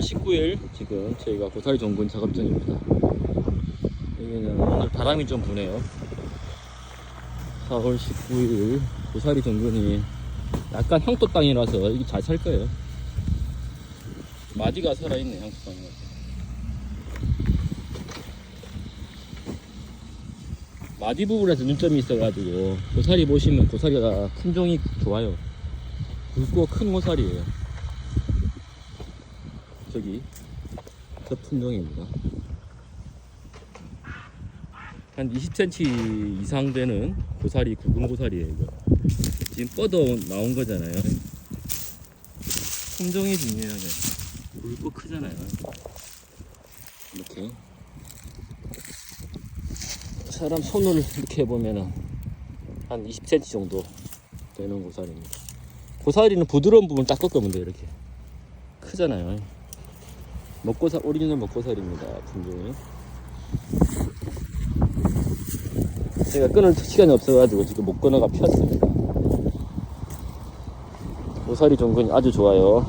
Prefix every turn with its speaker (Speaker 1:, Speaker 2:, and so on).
Speaker 1: 19일 지금 저희가 고사리 정군 작업 중입니다. 여기는 오늘 바람이 좀 부네요. 4월 19일 고사리 정군이 약간 향토 땅이라서 이게 잘 살 거예요. 마디가 살아있네 향토 땅이라서. 마디 부분에서 눈점이 있어가지고 고사리 보시면 고사리가 품종이 좋아요. 굵고 큰 고사리예요. 저기 저 품종입니다. 한 20cm 이상 되는 고사리 굵은 고사리예요. 이거. 지금 뻗어 나온 거잖아요. 품종이 중요하게 굵고 크잖아요. 이렇게 사람 손을 이렇게 해보면은 한 20cm 정도 되는 고사리입니다. 고사리는 부드러운 부분 딱 꺾으면 돼요. 이렇게 크잖아요. 먹고사 오리지널 먹고살입니다. 품종이. 제가 끊을 시간이 없어가지고 지금 못 끊어가 폈습니다. 고사리 종근이 아주 좋아요.